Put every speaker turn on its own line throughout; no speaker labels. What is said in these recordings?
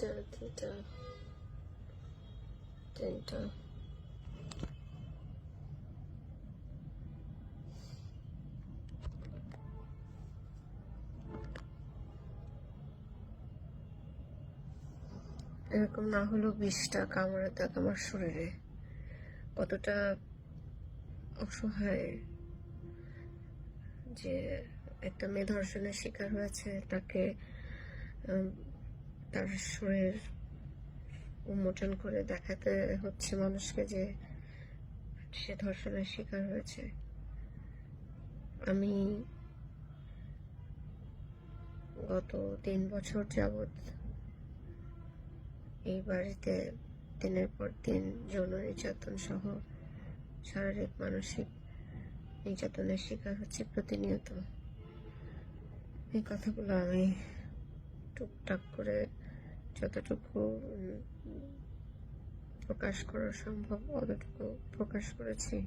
এরকম না হলেও বিষটা কামড়ে দাগ আমার শরীরে। কতটা অসহায় যে একটা মেয়ে ধর্ষণের শিকার হয়েছে তাকে তার শরীর উন্মোচন করে দেখাতে হচ্ছে মানুষকে যে সে ধর্ষণের শিকার হয়েছে। আমি গত তিন বছর যাবৎ এই বাড়িতে দিনের পর দিন যৌন নির্যাতন সহ শারীরিক, মানসিক নির্যাতনের শিকার হচ্ছে প্রতিনিয়ত। এই কথাগুলো আমি টুকটাক করে যতটুকু প্রকাশ করা সম্ভব, অতটুকু প্রকাশ করেছি।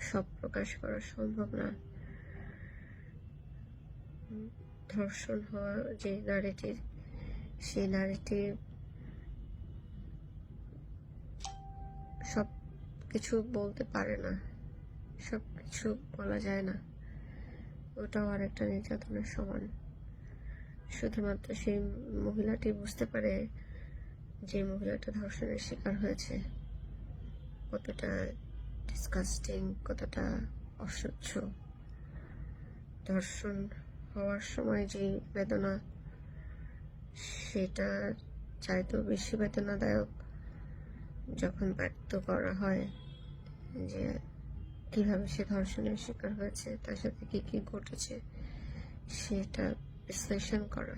সব প্রকাশ করা সম্ভব না। ধর্ষণ হওয়া যে নারীটির, সেই নারীটি সব কিছু বলতে পারে না। সব কিছু বলা যায় না। ওটাও আর একটা নির্যাতনের সমান। শুধুমাত্র সেই মহিলাটি বুঝতে পারে যে মহিলাটা ধর্ষণের শিকার হয়েছে। কতটা ডিসকাস্টিং কতটা অসহ্য। ধর্ষণ হওয়ার সময় যে বেদনা সেটা চাইতেও বেশি বেদনাদায়ক যখন ব্যক্ত করা হয় যে কীভাবে সে ধর্ষণের শিকার হয়েছে, তার সাথে কি কি ঘটেছে, সেটা বিশ্লেষণ করা।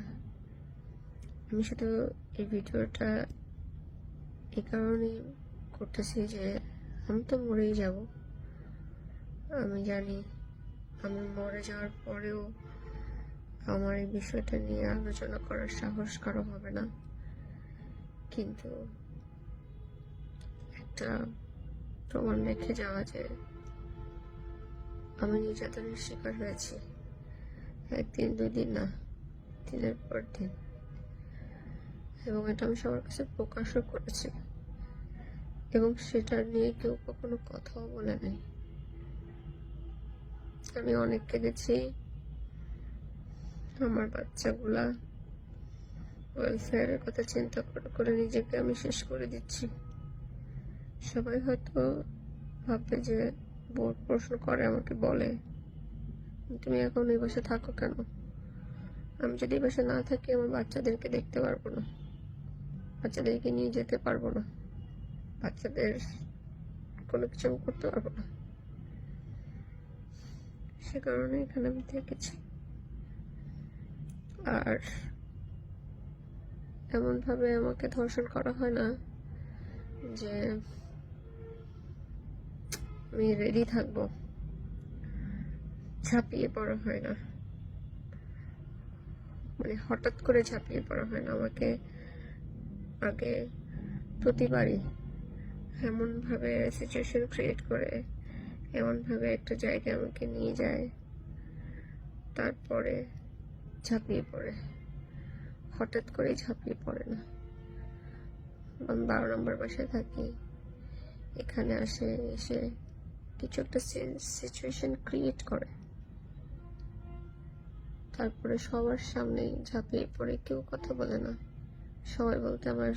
আমি শুধু এই ভিডিওটা এই কারণেই করতেছি যে আমি তো মরেই যাব। আমি জানি আমি মরে যাওয়ার পরেও আমার এই বিষয়টা নিয়ে আলোচনা করার সাহস কারও হবে না। কিন্তু একটা প্রমাণ রেখে যাওয়া যে আমি নির্যাতনের শিকার হয়েছি। একদিন দুই দিন না, দিনের পর দিন। এবং এটা আমি সবার কাছে প্রকাশও করেছি। এবং সেটা নিয়ে কেউ কখনো কথাও বলে নাই। আমি অনেক কেঁদেছি। আমার বাচ্চাগুলা ওয়েলফেয়ারের কথা চিন্তা করে করে নিজেকে আমি শেষ করে দিচ্ছি। সবাই হয়তো ভাববে যে বোর্ড প্রশ্ন করে, আমাকে বলে। তুমি এখন এই বাসে থাকো কেন? আমি যদি এই বাসে না থাকি, আমার বাচ্চাদেরকে দেখতে পারব না। বাচ্চাদেরকে নিয়ে যেতে পারব না। বাচ্চাদের কোনো কিছু আমি করতে পারব না। সে কারণে এখানে আমি থেকেছি। আর এমন ভাবে আমাকে ধর্ষণ করা হয় না যে আমি রেডি থাকব। ঝাঁপিয়ে পড়া হয় না। মানে হঠাৎ করে ঝাঁপিয়ে পড়া হয় না। আমাকে আগে প্রতিবারই এমন ভাবে সিচুয়েশন ক্রিয়েট করে এমন ভাবে একটা জায়গায় আমাকে নিয়ে যায়, তারপরে ঝাঁপিয়ে পড়ে। হঠাৎ করে ঝাঁপিয়ে পড়ে না। আমি বারো নম্বর বাসায় থাকি। এখানে আসে, এসে কিছু একটা সিচুয়েশন ক্রিয়েট করে। তারপরে সবার সামনে ঝাঁপিয়ে পড়ে, কেউ কথা বলে না। সবাই বলতে আমার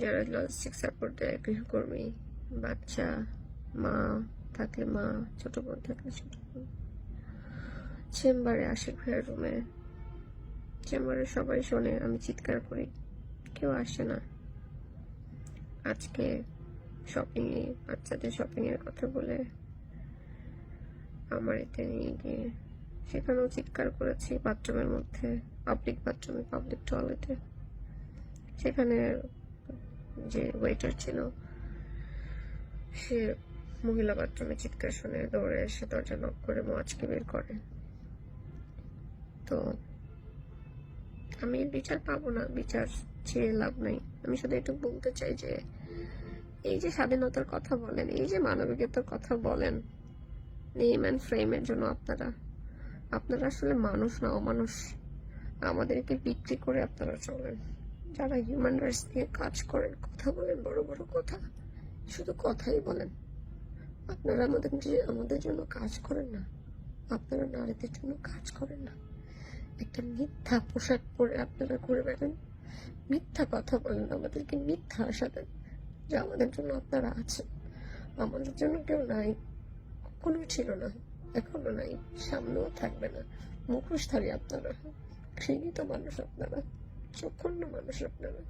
যারা লজিস্টিক সাপোর্ট দেয় গৃহকর্মী, বাচ্চা, মা, থাকলে মা, ছোট বোন থাকলে ছোট বোন। চেম্বারে আশিক ভাইয়ের রুমে। চেম্বারে সবাই শোনে, আমি চিৎকার করি, কেউ আসে না। আজকে শপিং এ, বাচ্চাদের শপিং এর কথা বলে আমার এতে নিয়ে গিয়ে সেখানেও চিৎকার করেছি বাথরুমের মধ্যে পাবলিক বাথরুমে পাবলিক টয়লেটে সেখানে যে ওয়েটার ছিল, সে মহিলা বাথরুমে চিৎকার শুনে দৌড়ে এসে দরজা নক করে মোয়াজকে বের করে। তো আমি বিচার পাবো না, বিচার চেয়ে লাভ নাই। আমি শুধু একটু বলতে চাই যে, এই যে স্বাধীনতার কথা বলেন, এই যে মানবিকতার কথা বলেন নেম অ্যান্ড ফ্রেমের জন্য আপনারা আপনারা আসলে মানুষ না, অমানুষ। আমাদেরকে বিক্রি করে আপনারা চলেন। যারা হিউম্যান রাইটস নিয়ে কাজ করেন, কথা বলেন, বড় বড় কথা। শুধু কথাই বলেন। আপনারা আমাদের আমাদের জন্য কাজ করেন না, আপনারা নারীদের জন্য কাজ করেন না। একটা মিথ্যা পোশাক পরে আপনারা ঘুরে বেড়েন। মিথ্যা কথা বলেন, আমাদেরকে মিথ্যা আশা দেন, যে আমাদের জন্য আপনারা আছেন। আমাদের জন্য কেউ নাই কখনো ছিল না। এখনও নাই সামনেও থাকবে না। মুখোশধারী আপনারা ঘৃণিত মানুষ আপনারা চক্ষুণ্ণ মানুষ আপনারা।